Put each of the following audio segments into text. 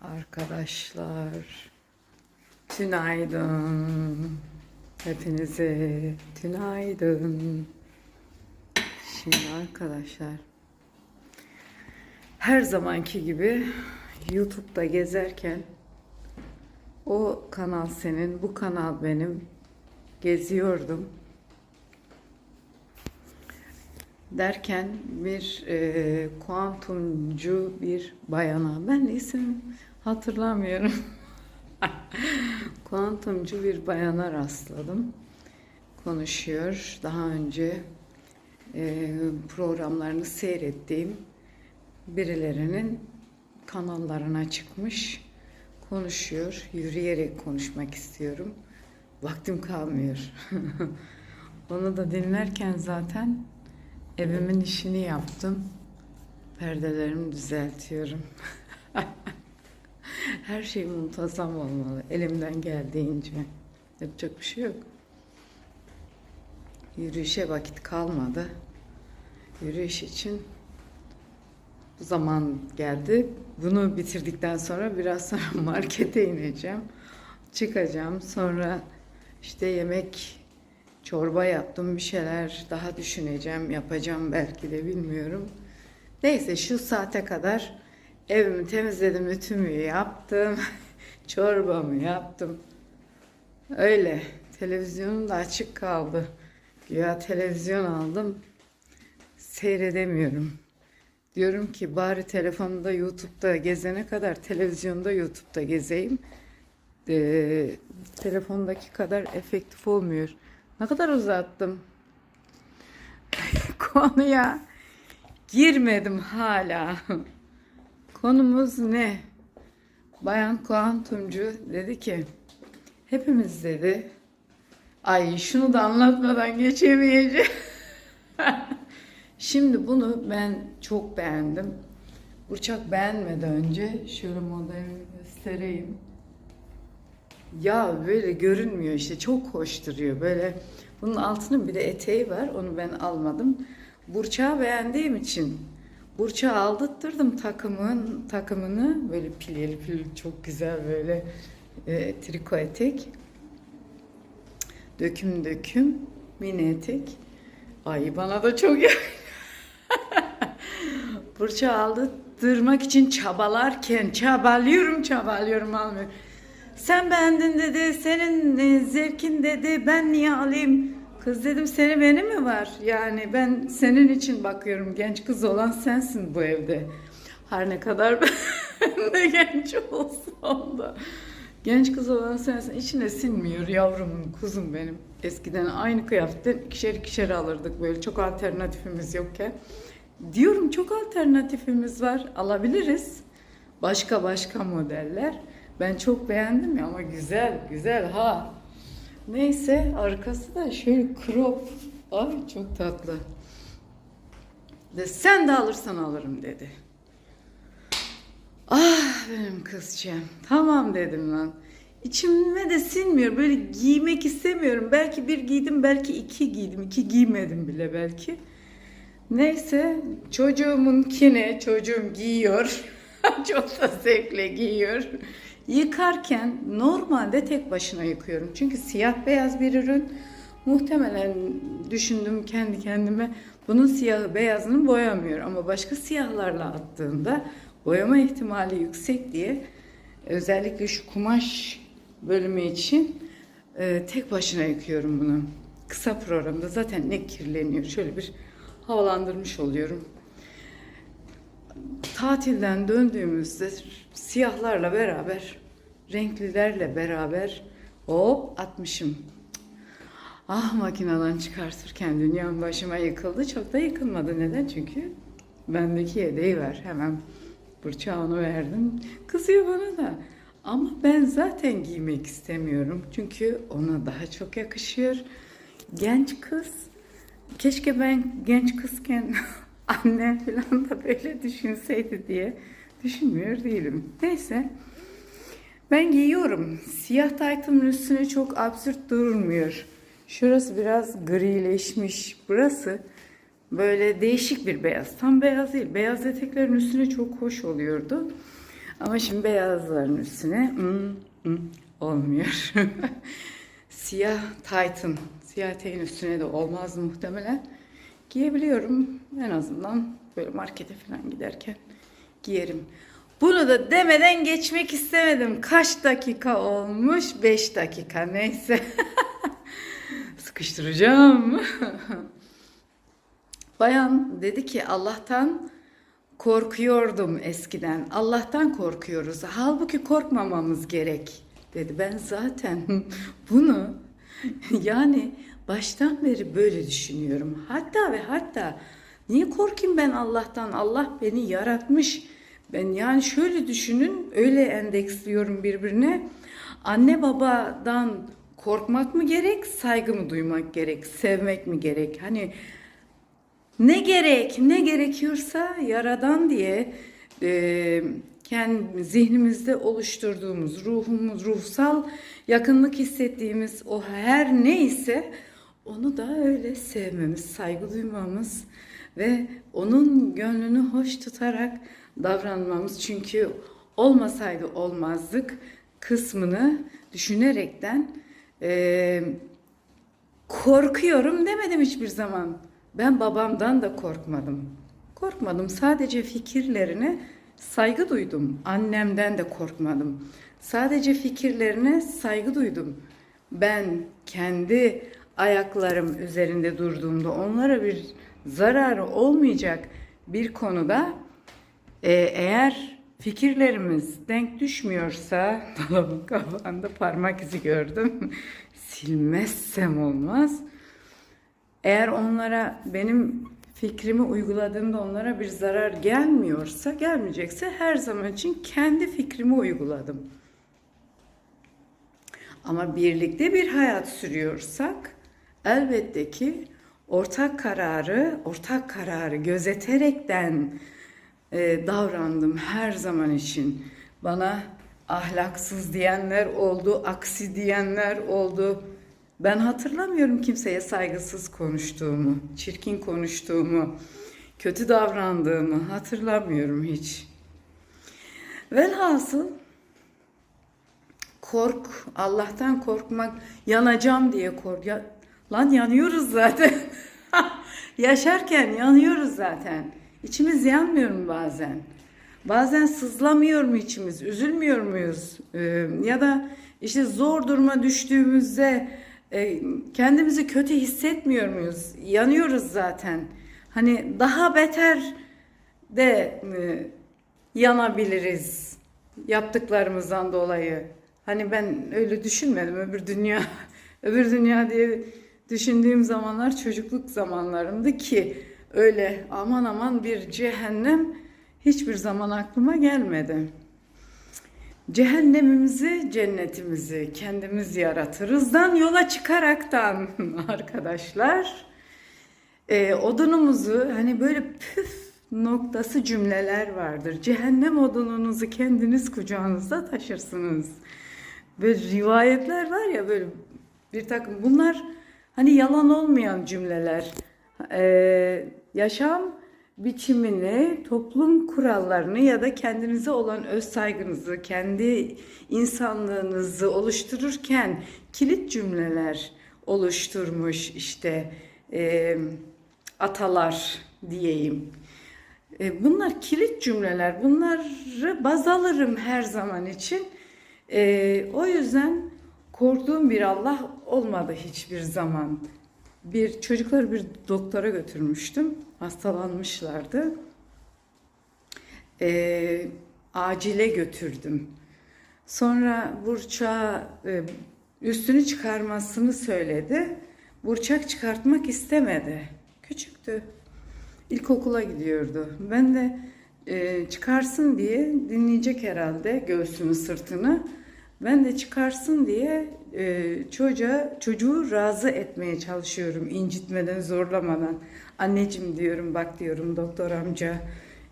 Arkadaşlar, tünaydın. Hepinize tünaydın. Şimdi arkadaşlar, her zamanki gibi YouTube'da gezerken o kanal senin, bu kanal benim geziyordum. derken bir e, kuantumcu bir bayana ben isim hatırlamıyorum. Kuantumcu bir bayana rastladım. Konuşuyor. Daha önce e, programlarını seyrettiğim birilerinin kanallarına çıkmış. Konuşuyor. Yürüyerek konuşmak istiyorum. Vaktim kalmıyor. Onu da dinlerken zaten Evimin işini yaptım. Perdelerimi düzeltiyorum. Her şey muntazam olmalı. Elimden geldiğince. Yapacak bir şey yok. Yürüyüşe vakit kalmadı. Yürüyüş için bu zaman geldi. Bunu bitirdikten sonra biraz sonra markete ineceğim. Çıkacağım. Sonra işte yemek Çorba yaptım, bir şeyler daha düşüneceğim, yapacağım belki de bilmiyorum. Neyse şu saate kadar evimi temizledim, ütümü yaptım, çorbamı yaptım. Öyle. Televizyonum da açık kaldı. Güya televizyon aldım. Seyredemiyorum. Diyorum ki bari telefonda YouTube'da gezene kadar televizyonda YouTube'da gezeyim. Ee, telefondaki kadar efektif olmuyor. Ne kadar uzattım. Konuya girmedim hala. Konumuz ne? Bayan kuantumcu dedi ki hepimiz dedi ay şunu da anlatmadan geçemeyeceğim. Şimdi bunu ben çok beğendim. Burçak beğenmeden önce şöyle modelini göstereyim. Ya böyle görünmüyor işte çok hoş duruyor böyle. Bunun altının bir de eteği var onu ben almadım. Burçağı beğendiğim için Burçağı aldırttırdım takımın takımını böyle pilyeli pilyeli çok güzel böyle e, triko etek. Döküm döküm mini etek. Ay bana da çok Burçağı aldırtmak için çabalarken çabalıyorum çabalıyorum almıyor. Sen beğendin dedi, senin e, zevkin dedi, ben niye alayım? Kız dedim seni beni mi var? Yani ben senin için bakıyorum. Genç kız olan sensin bu evde. Her ne kadar ben de genç olsam da. Genç kız olan sensin. İçine sinmiyor yavrumun, kuzum benim. Eskiden aynı kıyafetten ikişer ikişer alırdık böyle çok alternatifimiz yokken. Diyorum çok alternatifimiz var. Alabiliriz. Başka başka modeller. Ben çok beğendim ya ama güzel, güzel ha. Neyse arkası da şöyle crop. Ay çok tatlı. De sen de alırsan alırım dedi. Ah benim kızcağım. Tamam dedim lan. İçime de sinmiyor. Böyle giymek istemiyorum. Belki bir giydim, belki iki giydim. iki giymedim bile belki. Neyse çocuğumunkine çocuğum giyiyor. Çok da zevkle giyiyor. Yıkarken normalde tek başına yıkıyorum. Çünkü siyah beyaz bir ürün. Muhtemelen düşündüm kendi kendime bunun siyahı beyazını boyamıyor ama başka siyahlarla attığında boyama ihtimali yüksek diye özellikle şu kumaş bölümü için e, tek başına yıkıyorum bunu. Kısa programda zaten ne kirleniyor şöyle bir havalandırmış oluyorum. Tatilden döndüğümüzde siyahlarla beraber, renklilerle beraber hop atmışım. Ah makineden çıkartırken dünyam başıma yıkıldı. Çok da yıkılmadı. Neden? Çünkü bendeki yedeği var. Hemen bıçağını verdim. Kızıyor bana da. Ama ben zaten giymek istemiyorum. Çünkü ona daha çok yakışıyor. Genç kız. Keşke ben genç kızken annem falan da böyle düşünseydi diye düşünmüyor değilim. Neyse. Ben giyiyorum. Siyah taytımın üstüne çok absürt durmuyor. Şurası biraz grileşmiş. Burası böyle değişik bir beyaz. Tam beyaz değil. Beyaz eteklerin üstüne çok hoş oluyordu. Ama şimdi beyazların üstüne hmm, hmm, olmuyor. Siyah taytın, siyah eteğin üstüne de olmaz muhtemelen. Giyebiliyorum en azından böyle markete falan giderken giyerim. Bunu da demeden geçmek istemedim. Kaç dakika olmuş? 5 dakika neyse. Sıkıştıracağım. Bayan dedi ki Allah'tan korkuyordum eskiden. Allah'tan korkuyoruz. Halbuki korkmamamız gerek dedi. Ben zaten bunu yani baştan beri böyle düşünüyorum. Hatta ve hatta niye korkayım ben Allah'tan? Allah beni yaratmış. Ben yani şöyle düşünün öyle endeksliyorum birbirine. Anne babadan korkmak mı gerek, saygı mı duymak gerek, sevmek mi gerek? Hani ne gerek, ne gerekiyorsa yaradan diye e, kendi zihnimizde oluşturduğumuz ruhumuz, ruhsal yakınlık hissettiğimiz o her neyse onu da öyle sevmemiz, saygı duymamız ve onun gönlünü hoş tutarak davranmamız. Çünkü olmasaydı olmazdık kısmını düşünerekten e, korkuyorum demedim hiçbir zaman. Ben babamdan da korkmadım. Korkmadım. Sadece fikirlerine saygı duydum. Annemden de korkmadım. Sadece fikirlerine saygı duydum. Ben kendi ayaklarım üzerinde durduğumda onlara bir zararı olmayacak bir konuda e, eğer fikirlerimiz denk düşmüyorsa dolabın kapağında parmak izi gördüm. Silmezsem olmaz. Eğer onlara benim fikrimi uyguladığımda onlara bir zarar gelmiyorsa, gelmeyecekse her zaman için kendi fikrimi uyguladım. Ama birlikte bir hayat sürüyorsak elbette ki ortak kararı, ortak kararı gözeterekten e, davrandım her zaman için. Bana ahlaksız diyenler oldu, aksi diyenler oldu. Ben hatırlamıyorum kimseye saygısız konuştuğumu, çirkin konuştuğumu, kötü davrandığımı hatırlamıyorum hiç. Velhasıl kork, Allah'tan korkmak, yanacağım diye kork. Ya, lan yanıyoruz zaten. Yaşarken yanıyoruz zaten. İçimiz yanmıyor mu bazen? Bazen sızlamıyor mu içimiz? Üzülmüyor muyuz? Ee, ya da işte zor duruma düştüğümüzde e, kendimizi kötü hissetmiyor muyuz? Yanıyoruz zaten. Hani daha beter de e, yanabiliriz yaptıklarımızdan dolayı. Hani ben öyle düşünmedim öbür dünya öbür dünya diye düşündüğüm zamanlar çocukluk zamanlarımdı ki öyle aman aman bir cehennem hiçbir zaman aklıma gelmedi. Cehennemimizi, cennetimizi kendimiz yaratırızdan yola çıkaraktan arkadaşlar e, odunumuzu hani böyle püf noktası cümleler vardır. Cehennem odununuzu kendiniz kucağınızda taşırsınız. Böyle rivayetler var ya böyle bir takım bunlar hani yalan olmayan cümleler. Ee, yaşam biçimini, toplum kurallarını ya da kendinize olan öz saygınızı, kendi insanlığınızı oluştururken kilit cümleler oluşturmuş işte e, atalar diyeyim. E, bunlar kilit cümleler. Bunları baz alırım her zaman için. E, o yüzden korktuğum bir Allah olmadı hiçbir zaman. Bir çocukları bir doktora götürmüştüm. Hastalanmışlardı. E, acile götürdüm. Sonra Burç'a e, üstünü çıkarmasını söyledi. Burçak çıkartmak istemedi. Küçüktü. İlkokula gidiyordu. Ben de e, çıkarsın diye dinleyecek herhalde göğsünü sırtını. Ben de çıkarsın diye e, çocuğa çocuğu razı etmeye çalışıyorum incitmeden zorlamadan. Anneciğim diyorum bak diyorum doktor amca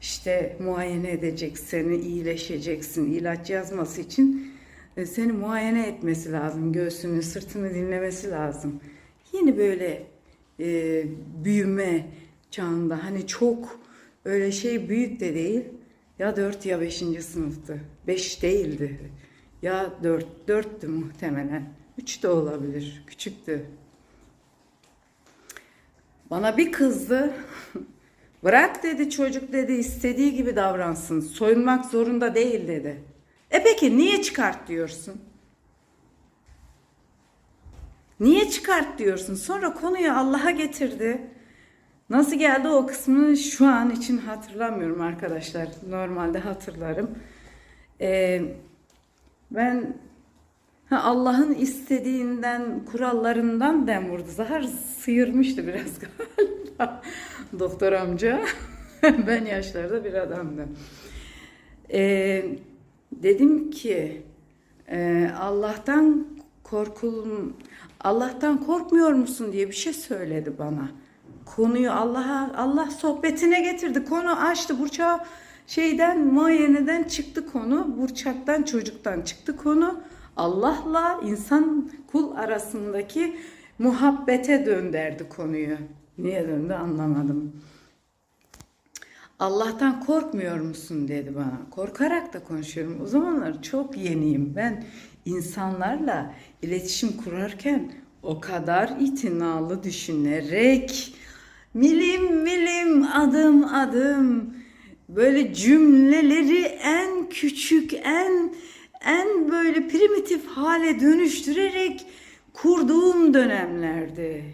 işte muayene edecek seni iyileşeceksin ilaç yazması için e, seni muayene etmesi lazım göğsünü sırtını dinlemesi lazım. Yeni böyle e, büyüme çağında hani çok öyle şey büyük de değil Ya 4 ya 5. sınıftı. 5 değildi. Ya 4, 4'tü muhtemelen. 3 de olabilir. Küçüktü. Bana bir kızdı. Bırak dedi çocuk dedi istediği gibi davransın. Soyunmak zorunda değil dedi. E peki niye çıkart diyorsun? Niye çıkart diyorsun? Sonra konuyu Allah'a getirdi. Nasıl geldi o kısmını şu an için hatırlamıyorum arkadaşlar. Normalde hatırlarım. Ee, ben Allah'ın istediğinden, kurallarından dem vurdu. Zahar sıyırmıştı biraz galiba. Doktor amca. ben yaşlarda bir adamdım. Ee, dedim ki e, Allah'tan korkulum Allah'tan korkmuyor musun diye bir şey söyledi bana. Konuyu Allah'a Allah sohbetine getirdi. Konu açtı. Burçak şeyden muayeneden çıktı konu. Burçaktan çocuktan çıktı konu. Allah'la insan kul arasındaki muhabbete dönderdi konuyu. Niye döndü anlamadım. Allah'tan korkmuyor musun dedi bana. Korkarak da konuşuyorum. O zamanlar çok yeniyim. Ben insanlarla iletişim kurarken o kadar itinalı düşünerek milim milim adım adım böyle cümleleri en küçük en en böyle primitif hale dönüştürerek kurduğum dönemlerdi.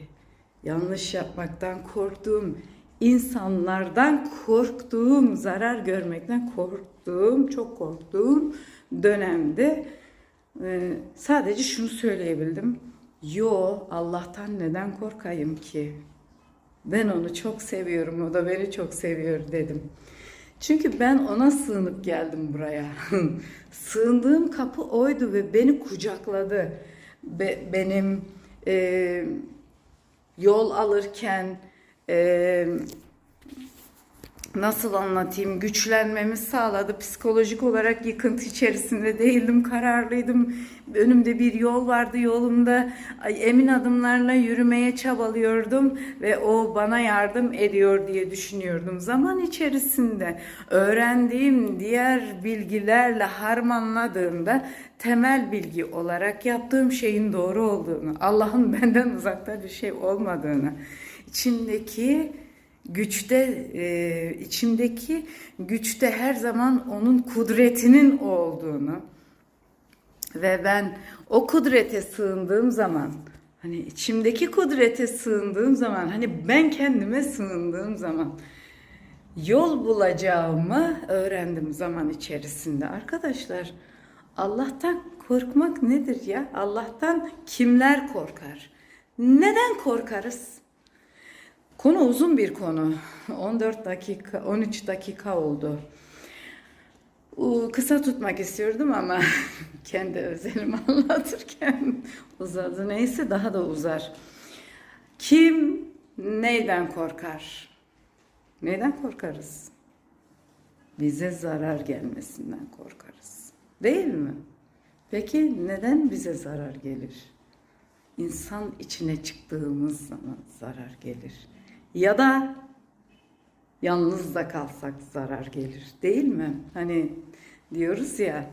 Yanlış yapmaktan korktuğum, insanlardan korktuğum, zarar görmekten korktuğum, çok korktuğum dönemde e, sadece şunu söyleyebildim. Yo Allah'tan neden korkayım ki? Ben onu çok seviyorum, o da beni çok seviyor dedim. Çünkü ben ona sığınıp geldim buraya. Sığındığım kapı oydu ve beni kucakladı. Be- benim e, yol alırken e, nasıl anlatayım güçlenmemi sağladı. Psikolojik olarak yıkıntı içerisinde değildim, kararlıydım. Önümde bir yol vardı, yolumda emin adımlarla yürümeye çabalıyordum ve o bana yardım ediyor diye düşünüyordum. Zaman içerisinde öğrendiğim diğer bilgilerle harmanladığımda temel bilgi olarak yaptığım şeyin doğru olduğunu, Allah'ın benden uzakta bir şey olmadığını, içimdeki güçte e, içimdeki güçte her zaman onun kudretinin olduğunu ve ben o kudrete sığındığım zaman hani içimdeki kudrete sığındığım zaman hani ben kendime sığındığım zaman yol bulacağımı öğrendim zaman içerisinde. Arkadaşlar Allah'tan korkmak nedir ya? Allah'tan kimler korkar? Neden korkarız Konu uzun bir konu. 14 dakika, 13 dakika oldu. Kısa tutmak istiyordum ama kendi özelimi anlatırken uzadı. Neyse daha da uzar. Kim neyden korkar? Neyden korkarız? Bize zarar gelmesinden korkarız. Değil mi? Peki neden bize zarar gelir? İnsan içine çıktığımız zaman zarar gelir ya da yalnız da kalsak zarar gelir değil mi? Hani diyoruz ya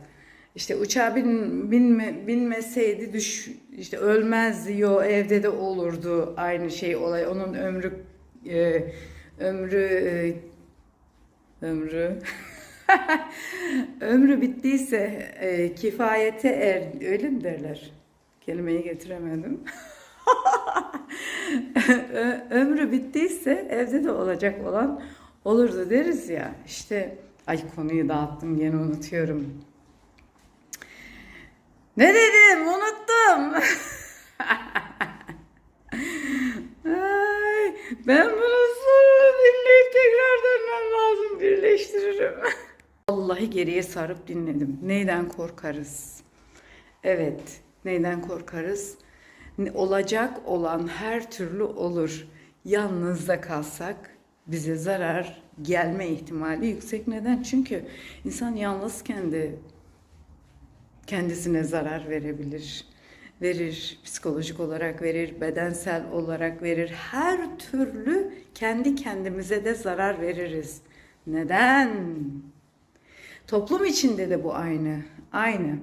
işte uçağa bin, binme, binmeseydi düş işte ölmezdi yo evde de olurdu aynı şey olay onun ömrü e, ömrü e, ömrü ömrü bittiyse e, kifayete er öyle mi derler? Kelimeyi getiremedim. ömrü bittiyse evde de olacak olan olurdu deriz ya. İşte ay konuyu dağıttım yine unutuyorum. Ne dedim? Unuttum. ay, ben bunu sonra dinleyip tekrar dönmem lazım. Birleştiririm. Vallahi geriye sarıp dinledim. Neyden korkarız? Evet, neyden korkarız? Olacak olan her türlü olur. Yalnızda kalsak bize zarar gelme ihtimali yüksek. Neden? Çünkü insan yalnızken de kendisine zarar verebilir. Verir, psikolojik olarak verir, bedensel olarak verir. Her türlü kendi kendimize de zarar veririz. Neden? Toplum içinde de bu aynı. Aynı.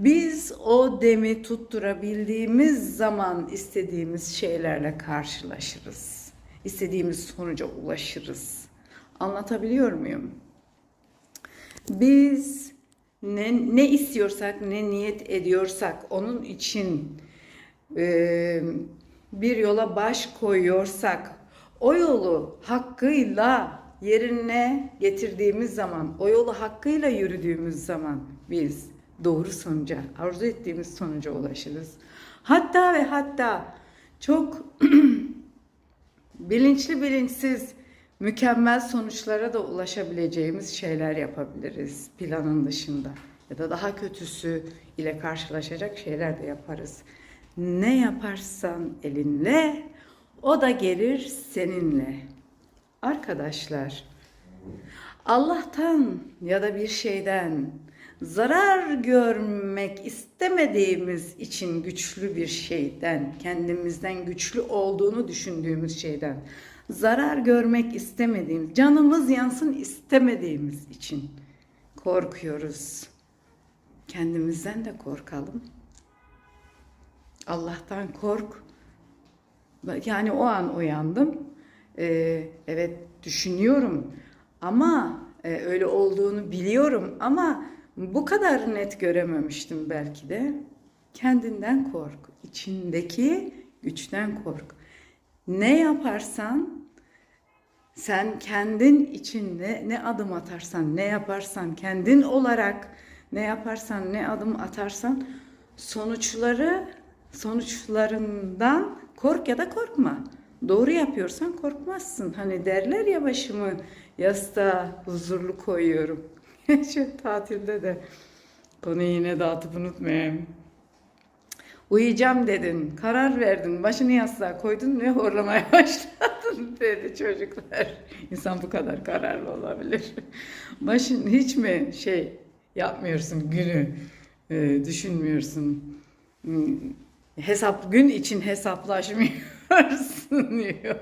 Biz o demi tutturabildiğimiz zaman istediğimiz şeylerle karşılaşırız. İstediğimiz sonuca ulaşırız. Anlatabiliyor muyum? Biz ne, ne istiyorsak, ne niyet ediyorsak onun için e, bir yola baş koyuyorsak o yolu hakkıyla yerine getirdiğimiz zaman, o yolu hakkıyla yürüdüğümüz zaman biz doğru sonuca, arzu ettiğimiz sonuca ulaşırız. Hatta ve hatta çok bilinçli bilinçsiz mükemmel sonuçlara da ulaşabileceğimiz şeyler yapabiliriz planın dışında. Ya da daha kötüsü ile karşılaşacak şeyler de yaparız. Ne yaparsan elinle o da gelir seninle. Arkadaşlar Allah'tan ya da bir şeyden zarar görmek istemediğimiz için güçlü bir şeyden, kendimizden güçlü olduğunu düşündüğümüz şeyden zarar görmek istemediğimiz, canımız yansın istemediğimiz için korkuyoruz. Kendimizden de korkalım. Allah'tan kork. Yani o an uyandım. Ee, evet düşünüyorum ama e, öyle olduğunu biliyorum ama bu kadar net görememiştim belki de. Kendinden kork. içindeki güçten kork. Ne yaparsan sen kendin için ne, ne adım atarsan, ne yaparsan, kendin olarak ne yaparsan, ne adım atarsan sonuçları sonuçlarından kork ya da korkma. Doğru yapıyorsan korkmazsın. Hani derler ya başımı yastığa huzurlu koyuyorum. Şu tatilde de konuyu yine dağıtıp unutmayayım. Uyuyacağım dedin, karar verdin, başını yastığa koydun ve horlamaya başladın dedi çocuklar. İnsan bu kadar kararlı olabilir. Başın hiç mi şey yapmıyorsun günü, e, düşünmüyorsun, Hmm, hesap gün için hesaplaşmıyorsun diyor.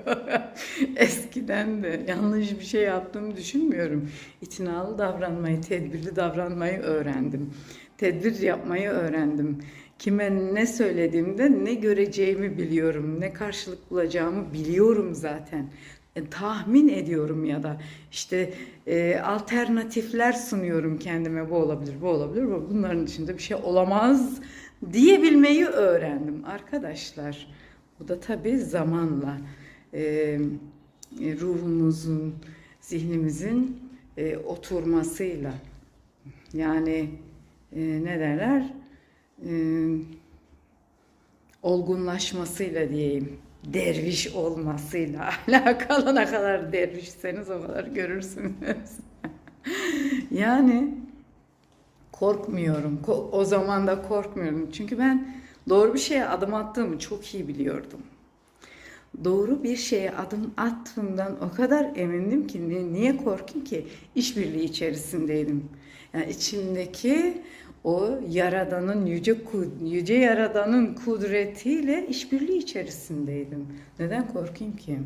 Eskiden de yanlış bir şey yaptığımı düşünmüyorum. İtinalı davranmayı, tedbirli davranmayı öğrendim. Tedbir yapmayı öğrendim. Kime ne söylediğimde ne göreceğimi biliyorum, ne karşılık bulacağımı biliyorum zaten. E, tahmin ediyorum ya da işte e, alternatifler sunuyorum kendime bu olabilir, bu olabilir, bu bunların içinde bir şey olamaz diyebilmeyi öğrendim arkadaşlar. Bu da tabii zamanla e, ruhumuzun, zihnimizin e, oturmasıyla yani e, ne derler e, olgunlaşmasıyla diyeyim derviş olmasıyla alakalı ne kadar dervişseniz o kadar görürsünüz. yani korkmuyorum. Ko- o zaman da korkmuyorum. Çünkü ben doğru bir şeye adım attığımı çok iyi biliyordum. Doğru bir şeye adım attığımdan o kadar emindim ki ni- niye korkayım ki? İşbirliği içerisindeydim. Yani içimdeki o yaradanın yüce yüce yaradanın kudretiyle işbirliği içerisindeydim. Neden korkayım ki?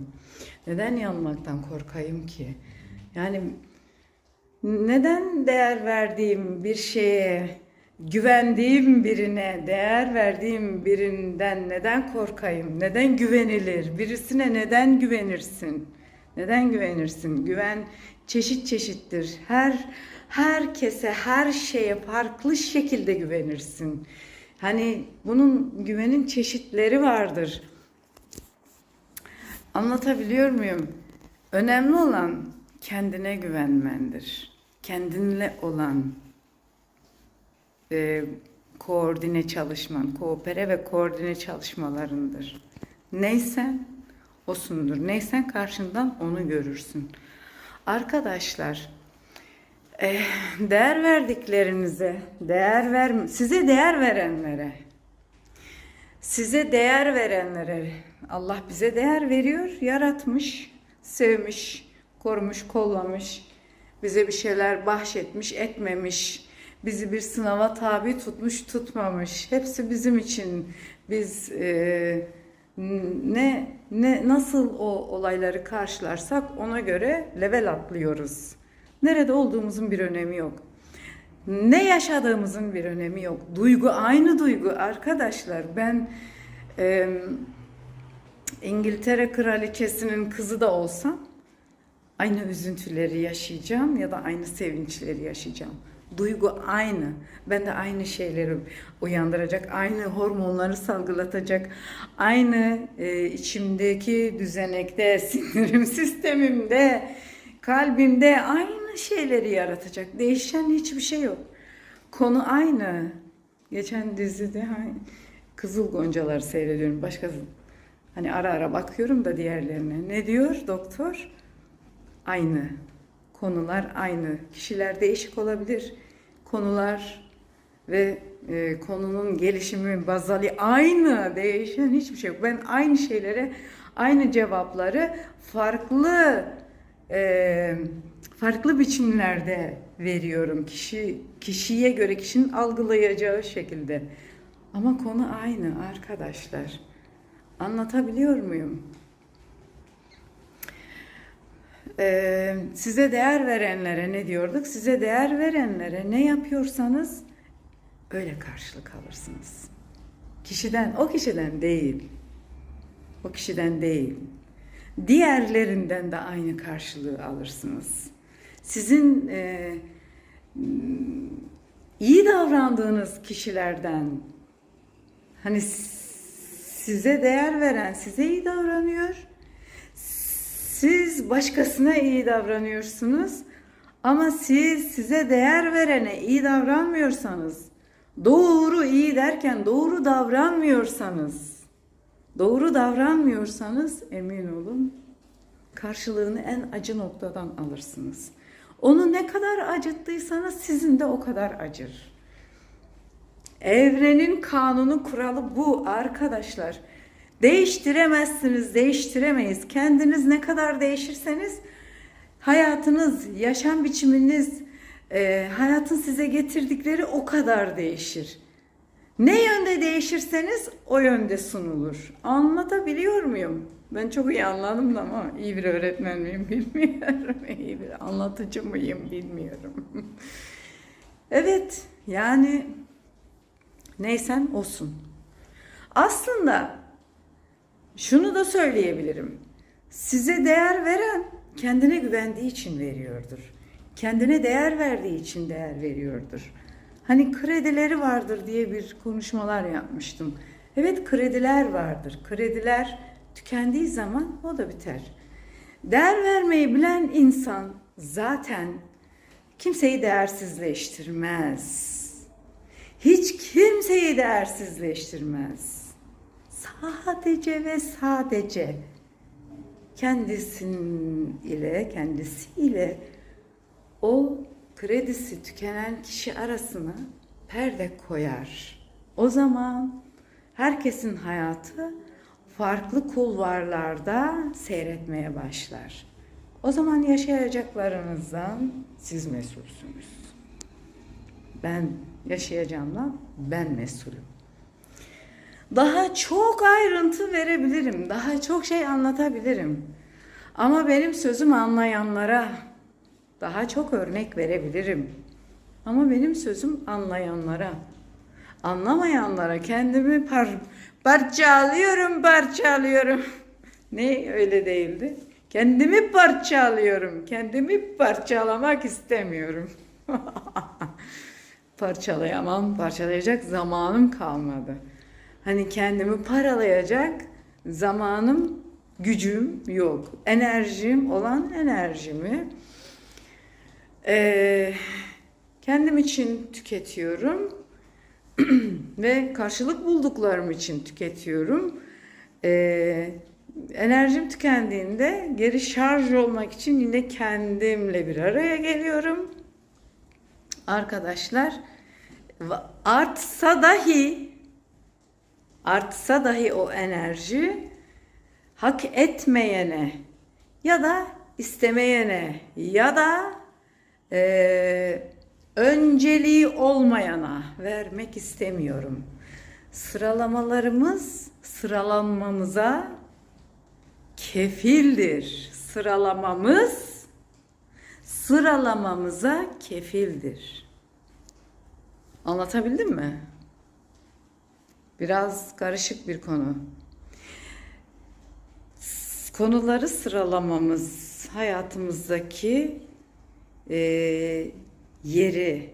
Neden yanmaktan korkayım ki? Yani neden değer verdiğim bir şeye, güvendiğim birine, değer verdiğim birinden neden korkayım? Neden güvenilir? Birisine neden güvenirsin? Neden güvenirsin? Güven çeşit çeşittir. Her herkese, her şeye farklı şekilde güvenirsin. Hani bunun güvenin çeşitleri vardır. Anlatabiliyor muyum? Önemli olan kendine güvenmendir. Kendinle olan e, koordine çalışman, koopere ve koordine çalışmalarındır. Neysen osundur. Neysen karşından onu görürsün. Arkadaşlar, e, değer verdiklerinize, değer ver, size değer verenlere, size değer verenlere Allah bize değer veriyor, yaratmış, sevmiş, korumuş, kollamış, bize bir şeyler bahşetmiş, etmemiş, bizi bir sınava tabi tutmuş, tutmamış. Hepsi bizim için. Biz e, ne ne nasıl o olayları karşılarsak ona göre level atlıyoruz. Nerede olduğumuzun bir önemi yok. Ne yaşadığımızın bir önemi yok. Duygu aynı duygu arkadaşlar. Ben e, İngiltere kraliçesinin kızı da olsam aynı üzüntüleri yaşayacağım ya da aynı sevinçleri yaşayacağım. Duygu aynı. Ben de aynı şeyleri uyandıracak, aynı hormonları salgılatacak, aynı e, içimdeki düzenekte, sinirim sistemimde, kalbimde aynı şeyleri yaratacak. Değişen hiçbir şey yok. Konu aynı. Geçen dizide hani Kızıl Goncaları seyrediyorum. Başka hani ara ara bakıyorum da diğerlerine. Ne diyor doktor? Aynı. Konular aynı. Kişiler değişik olabilir. Konular ve e, konunun gelişimi bazali aynı. Değişen hiçbir şey yok. Ben aynı şeylere, aynı cevapları farklı e, farklı biçimlerde veriyorum. Kişi kişiye göre kişinin algılayacağı şekilde. Ama konu aynı arkadaşlar. Anlatabiliyor muyum? Ee, size değer verenlere ne diyorduk? Size değer verenlere ne yapıyorsanız öyle karşılık alırsınız. Kişiden, o kişiden değil. O kişiden değil. Diğerlerinden de aynı karşılığı alırsınız. Sizin e, iyi davrandığınız kişilerden hani size değer veren size iyi davranıyor. Siz başkasına iyi davranıyorsunuz ama siz size değer verene iyi davranmıyorsanız, doğru iyi derken doğru davranmıyorsanız, doğru davranmıyorsanız emin olun karşılığını en acı noktadan alırsınız. Onu ne kadar acıttıysanız sizin de o kadar acır. Evrenin kanunu kuralı bu arkadaşlar. Değiştiremezsiniz, değiştiremeyiz. Kendiniz ne kadar değişirseniz hayatınız, yaşam biçiminiz, e, hayatın size getirdikleri o kadar değişir. Ne yönde değişirseniz o yönde sunulur. Anlatabiliyor muyum? Ben çok iyi anladım da ama iyi bir öğretmen miyim bilmiyorum. İyi bir anlatıcı mıyım bilmiyorum. evet yani neysen olsun. Aslında şunu da söyleyebilirim. Size değer veren kendine güvendiği için veriyordur. Kendine değer verdiği için değer veriyordur. Hani kredileri vardır diye bir konuşmalar yapmıştım. Evet krediler vardır. Krediler tükendiği zaman o da biter. Değer vermeyi bilen insan zaten kimseyi değersizleştirmez. Hiç kimseyi değersizleştirmez. Sadece ve sadece kendisin ile kendisiyle o kredisi tükenen kişi arasına perde koyar. O zaman herkesin hayatı farklı kulvarlarda seyretmeye başlar. O zaman yaşayacaklarınızdan siz mesulsünüz. Ben yaşayacağımdan ben mesulüm. Daha çok ayrıntı verebilirim, daha çok şey anlatabilirim. Ama benim sözüm anlayanlara daha çok örnek verebilirim. Ama benim sözüm anlayanlara, anlamayanlara kendimi par parçalıyorum, parçalıyorum. ne öyle değildi? Kendimi parçalıyorum. Kendimi parçalamak istemiyorum. Parçalayamam, parçalayacak zamanım kalmadı. Hani kendimi paralayacak zamanım, gücüm yok. Enerjim olan enerjimi e, kendim için tüketiyorum ve karşılık bulduklarım için tüketiyorum. E, enerjim tükendiğinde geri şarj olmak için yine kendimle bir araya geliyorum. Arkadaşlar artsa dahi artsa dahi o enerji hak etmeyene ya da istemeyene ya da e, önceliği olmayana vermek istemiyorum. Sıralamalarımız sıralanmamıza kefildir. Sıralamamız sıralamamıza kefildir. Anlatabildim mi? Biraz karışık bir konu. Konuları sıralamamız hayatımızdaki eee, yeri,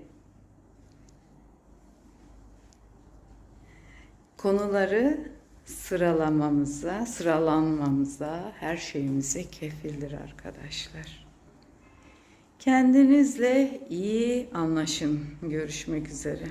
konuları sıralamamıza, sıralanmamıza, her şeyimize kefildir arkadaşlar. Kendinizle iyi anlaşın. Görüşmek üzere.